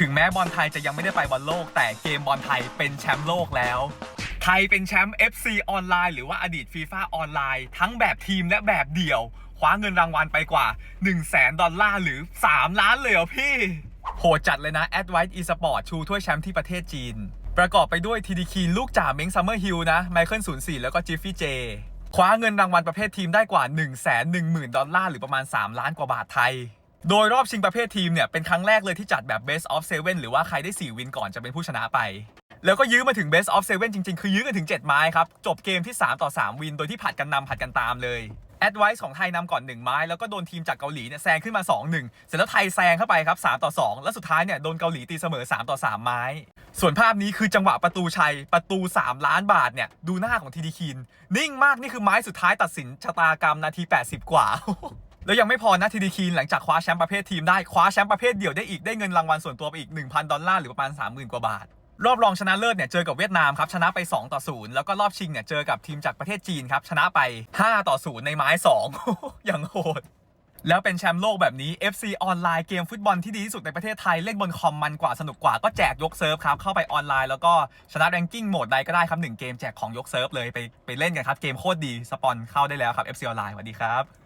ถึงแม้บอลไทยจะยังไม่ได้ไปบอลโลก แต่เกมบอลไทยเป็นแชมป์โลกแล้ว ไทยเป็นแชมป์ FC ออนไลน์หรือว่าอดีตฟีฟ่าออนไลน์ทั้งแบบทีมและแบบเดี่ยว คว้าเงินรางวัลไปกว่า 1 0 0 0 0แสนดอลลาร์หรือ 3 ล้านเลยเหรอพี่ โหดจัดเลยนะ a d v i c e eSport ชูถ้วยแชมป์ที่ประเทศจีน ประกอบไปด้วยทีดีคีลูกจ่าเม้งซัมเมอร์ฮิลนะไมเคิล04แล้วก็จิฟฟี่เจคว้าเงินรางวัลประเภททีมได้กว่า 1 1 0 0 0 0 ดอลลาร์หรือประมาณ 3 ล้านกว่าบาทไทย โดยรอบชิงประเภททีมเนี่ยเป็นครั้งแรกเลยที่จัดแบบ best of 7หรือว่าใครได้ 4 วินก่อนจะเป็นผู้ชนะไป แล้วก็ยื้อมาถึง best of 7จริงๆ คือยื้อกันถึง 7 ไม้ครับ จบเกมที่ 3 ต่อ 3 วิน โดยที่ผัดกันนำผัดกันตามเลยแอดไวซ์ของไทยนำก่อน 1 ไม้ แล้วก็โดนทีมจากเกาหลีเนี่ยแซงขึ้นมา 2-1 เสร็จแล้วไทยแซงเข้าไปครับ 3 ต่อ 2 แล้วสุดท้ายเนี่ยโดนเกาหลีตีเสมอ 3 ต่อ 3 ไม้ ส่วนภาพนี้คือจังหวะประตูชัย ประตู 3 ล้านบาทเนี่ยดูหน้าของทีดีคิน นิ่งมากนี่คือไม้สุดท้ายตัดสินชะตากรรมนาที 80 กว่า แล้วยังไม่พอนะทีดีคีนหลังจากคว้าแชมป์ประเภททีมได้คว้าแชมป์ประเภทเดี่ยวได้อีกได้เงินรางวัลส่วนตัวไปอีก 1,000 ดอลลาร์หรือประมาณ 30,000 กว่าบาท รอบรองชนะเลิศเนี่ยเจอกับเวียดนามครับชนะไป 2 ต่อ 0 แล้วก็รอบชิงเนี่ยเจอกับทีมจากประเทศจีนครับชนะไป 5 ต่อ 0 ในไม้ 2 อย่างโหดแล้วเป็นแชมป์โลกแบบนี้ FC ออนไลน์เกมฟุตบอลที่ดีที่สุดในประเทศไทย เล่นบนคอมมันกว่าสนุกกว่าก็แจกยกเซิร์ฟครับ เข้าไปออนไลน์แล้วก็ชนะแรงกิ้งโหมดใดก็ได้ครับ1เกมแจกของยกเซิร์ฟเลยไปไปเล่นกันครับ เกมโคตรดี สปอนเข้าได้แล้วครับ FC ออนไลน์สวัสดีครับ